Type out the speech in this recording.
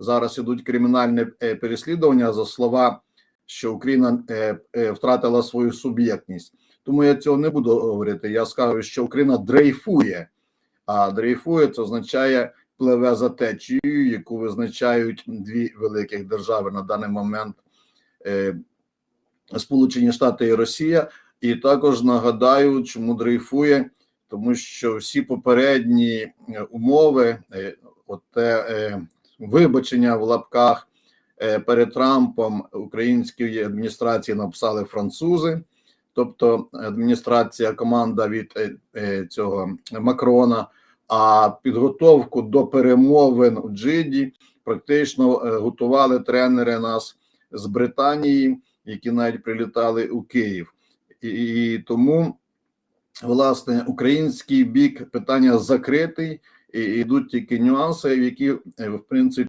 зараз ідуть кримінальні е, переслідування за слова, що Україна е, е, втратила свою суб'єктність. Тому я цього не буду говорити. Я скажу, що Україна дрейфує, а дрейфує це означає пливе за течією, яку визначають дві великих держави на даний момент. Сполучені Штати і Росія, і також нагадаю, чому дрейфує, тому що всі попередні умови, от те вибачення в лапках е, перед Трампом української адміністрації написали французи, тобто адміністрація, команда від е, е, цього Макрона. А підготовку до перемовин у Джиді практично готували тренери нас з Британії які навіть прилітали у Київ, і тому власне український бік питання закритий, і йдуть тільки нюанси, які е, в принципі.